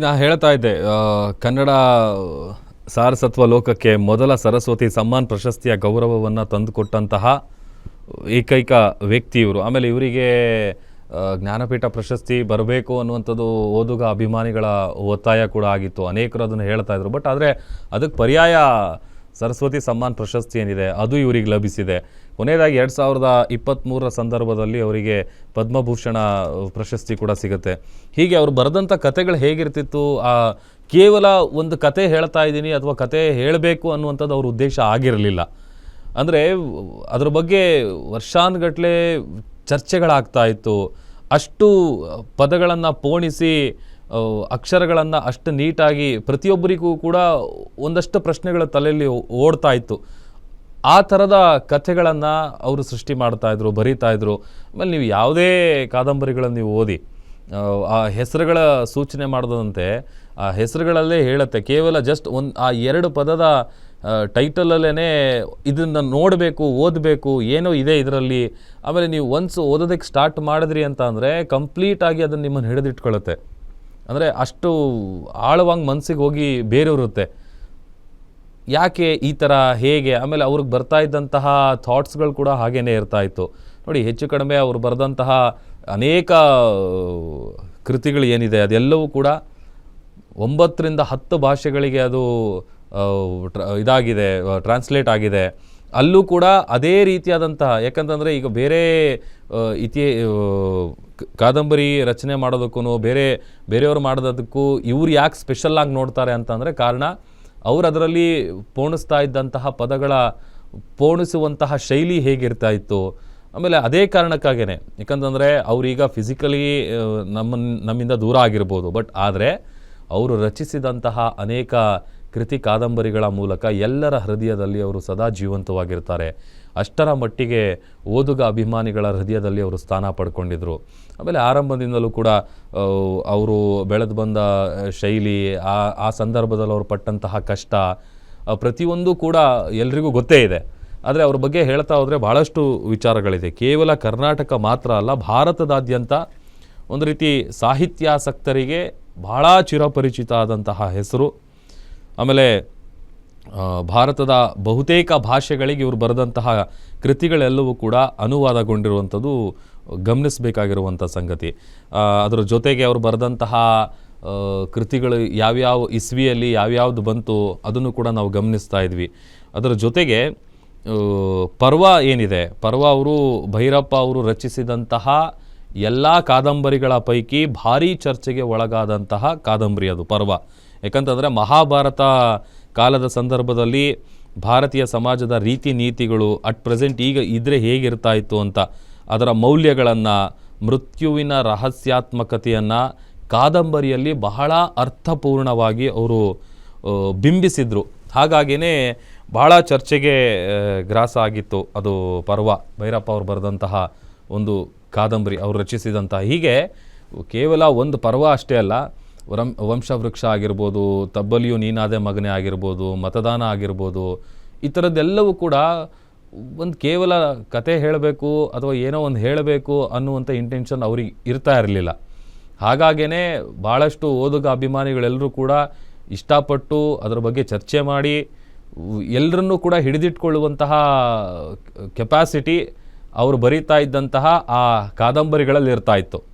ನಾ ಹೇಳ್ತಾ ಇದ್ದೆ ಕನ್ನಡ ಸಾರಸತ್ವ ಲೋಕಕ್ಕೆ ಮೊದಲ ಸರಸ್ವತಿ ಸಮ್ಮಾನ್ ಪ್ರಶಸ್ತಿಯ ಗೌರವವನ್ನು ತಂದುಕೊಟ್ಟಂತಹ ಏಕೈಕ ವ್ಯಕ್ತಿ ಇವರು. ಆಮೇಲೆ ಇವರಿಗೆ ಜ್ಞಾನಪೀಠ ಪ್ರಶಸ್ತಿ ಬರಬೇಕು ಅನ್ನುವಂಥದ್ದು ಓದುಗ ಅಭಿಮಾನಿಗಳ ಒತ್ತಾಯ ಕೂಡ ಆಗಿತ್ತು. ಅನೇಕರು ಅದನ್ನು ಹೇಳ್ತಾ ಇದ್ರು. ಬಟ್ ಆದರೆ ಅದಕ್ಕೆ ಪರ್ಯಾಯ ಸರಸ್ವತಿ ಸಮ್ಮಾನ್ ಪ್ರಶಸ್ತಿ ಏನಿದೆ, ಅದು ಇವರಿಗೆ ಲಭಿಸಿದೆ. ಕೊನೆಯದಾಗಿ ಎರಡು ಸಾವಿರದ ಇಪ್ಪತ್ತ್ಮೂರರ ಸಂದರ್ಭದಲ್ಲಿ ಅವರಿಗೆ ಪದ್ಮಭೂಷಣ ಪ್ರಶಸ್ತಿ ಕೂಡ ಸಿಗುತ್ತೆ. ಹೀಗೆ ಅವರು ಬರೆದಂಥ ಕತೆಗಳು ಹೇಗಿರ್ತಿತ್ತು, ಆ, ಕೇವಲ ಒಂದು ಕತೆ ಹೇಳ್ತಾ ಇದ್ದೀನಿ ಅಥವಾ ಕತೆ ಹೇಳಬೇಕು ಅನ್ನುವಂಥದ್ದು ಅವ್ರ ಉದ್ದೇಶ ಆಗಿರಲಿಲ್ಲ. ಅಂದರೆ, ಅದ್ರ ಬಗ್ಗೆ ವರ್ಷಾನುಗಟ್ಟಲೆ ಚರ್ಚೆಗಳಾಗ್ತಾ ಇತ್ತು. ಅಷ್ಟು ಪದಗಳನ್ನು ಪೋಣಿಸಿ ಅಕ್ಷರಗಳನ್ನು ಅಷ್ಟು ನೀಟಾಗಿ ಪ್ರತಿಯೊಬ್ಬರಿಗೂ ಕೂಡ ಒಂದಷ್ಟು ಪ್ರಶ್ನೆಗಳ ತಲೆಯಲ್ಲಿ ಓಡ್ತಾ ಇತ್ತು. ಆ ಥರದ ಕಥೆಗಳನ್ನು ಅವರು ಸೃಷ್ಟಿ ಮಾಡ್ತಾಯಿದ್ರು ಬರೀತಾಯಿದ್ರು ಆಮೇಲೆ ನೀವು ಯಾವುದೇ ಕಾದಂಬರಿಗಳನ್ನು ನೀವು ಓದಿ, ಆ ಹೆಸರುಗಳ ಸೂಚನೆ ಮಾಡೋದಂತೆ, ಆ ಹೆಸರುಗಳಲ್ಲೇ ಹೇಳುತ್ತೆ, ಕೇವಲ ಜಸ್ಟ್ ಒಂದು, ಆ ಎರಡು ಪದದ ಟೈಟಲಲ್ಲೇ ಇದನ್ನು ನೋಡಬೇಕು, ಓದಬೇಕು, ಏನೋ ಇದೆ ಇದರಲ್ಲಿ. ಆಮೇಲೆ ನೀವು ಒನ್ಸ್ ಓದೋದಕ್ಕೆ ಸ್ಟಾರ್ಟ್ ಮಾಡಿದ್ರಿ ಅಂತ ಅಂದರೆ ಕಂಪ್ಲೀಟಾಗಿ ಅದನ್ನು ನಿಮ್ಮನ್ನು ಹಿಡಿದಿಟ್ಕೊಳ್ಳುತ್ತೆ ಅಂದರೆ ಅಷ್ಟು ಆಳವಾಗಿ ಮನಸ್ಸಿಗೆ ಹೋಗಿ ಬೇರೆಯವ್ರಿರುತ್ತೆ ಯಾಕೆ ಈ ಥರ ಹೇಗೆ? ಆಮೇಲೆ ಅವ್ರಿಗೆ ಬರ್ತಾ ಇದ್ದಂತಹ ಥಾಟ್ಸ್ಗಳು ಕೂಡ ಹಾಗೇನೇ ಇರ್ತಾ ಇತ್ತು. ನೋಡಿ, ಹೆಚ್ಚು ಕಡಿಮೆ ಅವರು ಬರೆದಂತಹ ಅನೇಕ ಕೃತಿಗಳು ಏನಿದೆ, ಅದೆಲ್ಲವೂ ಕೂಡ ಒಂಬತ್ತರಿಂದ ಹತ್ತು ಭಾಷೆಗಳಿಗೆ ಅದು ಇದಾಗಿದೆ ಟ್ರಾನ್ಸ್ಲೇಟ್ ಆಗಿದೆ. ಅಲ್ಲೂ ಕೂಡ ಅದೇ ರೀತಿಯಾದಂತಹ, ಯಾಕಂತಂದರೆ ಈಗ ಬೇರೆ ಇತಿ ಕಾದಂಬರಿ ರಚನೆ ಮಾಡೋದಕ್ಕೂ ಬೇರೆ, ಬೇರೆಯವರು ಮಾಡೋದಕ್ಕೂ ಇವ್ರು ಯಾಕೆ ಸ್ಪೆಷಲ್ ಆಗಿ ನೋಡ್ತಾರೆ ಅಂತಂದರೆ ಕಾರಣ, ಅವ್ರು ಅದರಲ್ಲಿ ಪೋಣಿಸ್ತಾ ಇದ್ದಂತಹ ಪದಗಳ ಪೋಣಿಸುವಂತಹ ಶೈಲಿ ಹೇಗಿರ್ತಾ ಇತ್ತು, ಆಮೇಲೆ ಅದೇ ಕಾರಣಕ್ಕಾಗೇ ಯಾಕಂತಂದರೆ ಅವರೀಗ ಫಿಸಿಕಲಿ ನಮ್ಮ ನಮ್ಮಿಂದ ದೂರ ಆಗಿರ್ಬೋದು, ಬಟ್ ಆದರೆ ಅವರು ರಚಿಸಿದಂತಹ ಅನೇಕ ಕೃತಿ ಕಾದಂಬರಿಗಳ ಮೂಲಕ ಎಲ್ಲರ ಹೃದಯದಲ್ಲಿ ಅವರು ಸದಾ ಜೀವಂತವಾಗಿರ್ತಾರೆ. ಅಷ್ಟರ ಮಟ್ಟಿಗೆ ಓದುಗ ಅಭಿಮಾನಿಗಳ ಹೃದಯದಲ್ಲಿ ಅವರು ಸ್ಥಾನ ಪಡ್ಕೊಂಡಿದ್ರು. ಆಮೇಲೆ ಆರಂಭದಿಂದಲೂ ಕೂಡ ಅವರು ಬೆಳೆದು ಬಂದ ಶೈಲಿ, ಆ ಆ ಸಂದರ್ಭದಲ್ಲಿ ಅವರು ಪಟ್ಟಂತಹ ಕಷ್ಟ ಪ್ರತಿಯೊಂದು ಕೂಡ ಎಲ್ರಿಗೂ ಗೊತ್ತೇ ಇದೆ. ಆದರೆ ಅವ್ರ ಬಗ್ಗೆ ಹೇಳ್ತಾ ಹೋದರೆ ಭಾಳಷ್ಟು ವಿಚಾರಗಳಿದೆ. ಕೇವಲ ಕರ್ನಾಟಕ ಮಾತ್ರ ಅಲ್ಲ, ಭಾರತದಾದ್ಯಂತ ಒಂದು ರೀತಿ ಸಾಹಿತ್ಯಾಸಕ್ತರಿಗೆ ಬಹಳ ಚಿರಪರಿಚಿತ ಆದಂತಹ ಹೆಸರು. ಆಮೇಲೆ ಭಾರತದ ಬಹುತೇಕ ಭಾಷೆಗಳಿಗೆ ಇವರು ಬರೆದಂತಹ ಕೃತಿಗಳೆಲ್ಲವೂ ಕೂಡ ಅನುವಾದಗೊಂಡಿರುವಂಥದ್ದು ಗಮನಿಸಬೇಕಾಗಿರುವಂಥ ಸಂಗತಿ. ಅದರ ಜೊತೆಗೆ ಅವರು ಬರೆದಂತಹ ಕೃತಿಗಳು ಯಾವ್ಯಾವ ಇಸ್ವಿಯಲ್ಲಿ ಯಾವ್ಯಾವ್ದು ಬಂತು ಅದನ್ನು ಕೂಡ ನಾವು ಗಮನಿಸ್ತಾ ಇದ್ವಿ. ಅದರ ಜೊತೆಗೆ ಪರ್ವ ಏನಿದೆ? ಪರ್ವ ಅವರು ಭೈರಪ್ಪ ಅವರು ರಚಿಸಿದಂತಹ ಎಲ್ಲ ಕಾದಂಬರಿಗಳ ಪೈಕಿ ಭಾರೀ ಚರ್ಚೆಗೆ ಒಳಗಾದಂತಹ ಕಾದಂಬರಿ ಅದು, ಪರ್ವ. ಯಾಕಂತಂದರೆ ಮಹಾಭಾರತ ಕಾಲದ ಸಂದರ್ಭದಲ್ಲಿ ಭಾರತೀಯ ಸಮಾಜದ ರೀತಿ ನೀತಿಗಳು ಅಟ್ ಪ್ರೆಸೆಂಟ್ ಈಗ ಇದ್ರೆ ಹೇಗಿರ್ತಾ ಇತ್ತು ಅಂತ, ಅದರ ಮೌಲ್ಯಗಳನ್ನು, ಮೃತ್ಯುವಿನ ರಹಸ್ಯಾತ್ಮಕತೆಯನ್ನು ಕಾದಂಬರಿಯಲ್ಲಿ ಬಹಳ ಅರ್ಥಪೂರ್ಣವಾಗಿ ಅವರು ಬಿಂಬಿಸಿದರು. ಹಾಗಾಗಿಯೇ ಬಹಳ ಚರ್ಚೆಗೆ ಗ್ರಾಸ ಆಗಿತ್ತು ಅದು ಪರ್ವ. ಭೈರಪ್ಪ ಅವರು ಬರೆದಂತಹ ಒಂದು ಕಾದಂಬರಿ ಅವರು ರಚಿಸಿದಂತಹ ಹೀಗೆ ಕೇವಲ ಒಂದು ಪರ್ವ ಅಷ್ಟೇ ಅಲ್ಲ, ವರಂ, ವಂಶವೃಕ್ಷ ಆಗಿರ್ಬೋದು, ತಬ್ಬಲಿಯು ನೀನಾದೆ ಮಗನೇ ಆಗಿರ್ಬೋದು, ಮತದಾನ ಆಗಿರ್ಬೋದು, ಈ ಥರದ್ದೆಲ್ಲವೂ ಕೂಡ ಒಂದು ಕೇವಲ ಕತೆ ಹೇಳಬೇಕು ಅಥವಾ ಏನೋ ಒಂದು ಹೇಳಬೇಕು ಅನ್ನುವಂಥ ಇಂಟೆನ್ಷನ್ ಅವ್ರಿಗೆ ಇರ್ತಾ ಇರಲಿಲ್ಲ. ಹಾಗಾಗೇ ಭಾಳಷ್ಟು ಓದುಗ ಅಭಿಮಾನಿಗಳೆಲ್ಲರೂ ಕೂಡ ಇಷ್ಟಪಟ್ಟು ಅದರ ಬಗ್ಗೆ ಚರ್ಚೆ ಮಾಡಿ, ಎಲ್ಲರನ್ನೂ ಕೂಡ ಹಿಡಿದಿಟ್ಕೊಳ್ಳುವಂತಹ ಕೆಪಾಸಿಟಿ ಅವರು ಬರೀತಾ ಇದ್ದಂತಹ ಆ ಕಾದಂಬರಿಗಳಲ್ಲಿ ಇರ್ತಾ ಇತ್ತು.